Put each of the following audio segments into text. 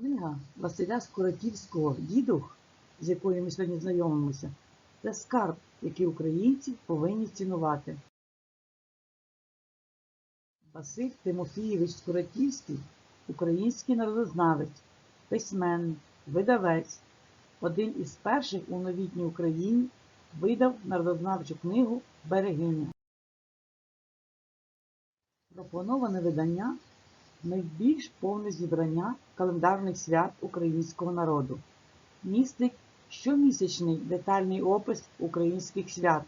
Книга Василя Скоротівського Дідух, з якою ми сьогодні знайомимося, це скарб, який українці повинні цінувати. Василь Тимофійович Скоротівський український народознавець, письменник, видавець, один із перших у новітній Україні видав народознавчу книгу Берегиня. Пропоноване видання найбільш повне зібрання календарних свят українського народу. Містить щомісячний детальний опис українських свят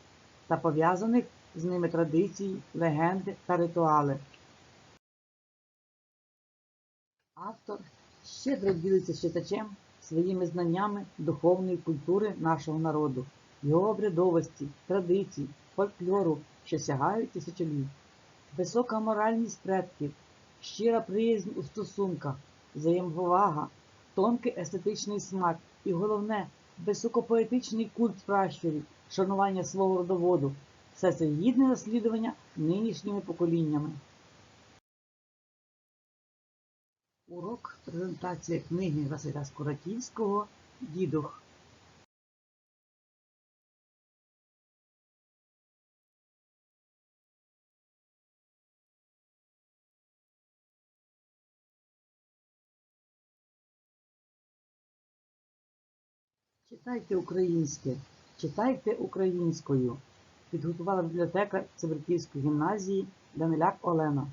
та пов'язаних з ними традицій, легенди та ритуали. Автор щедро ділиться з читачем своїми знаннями духовної культури нашого народу, його обрядовості, традицій, фольклору, що сягають тисячоліть. Висока моральність предків, щира приязнь у стосунках, взаємоповага, тонкий естетичний смак і головне високопоетичний культ пращурів, шанування свого родоводу. Все це гідне наслідування нинішніми поколіннями. Урок презентація книги Василя Скоратівського Дідух. Читайте українське, читайте українською. Підготувала бібліотека Цибриківської гімназії Даниляк Олена.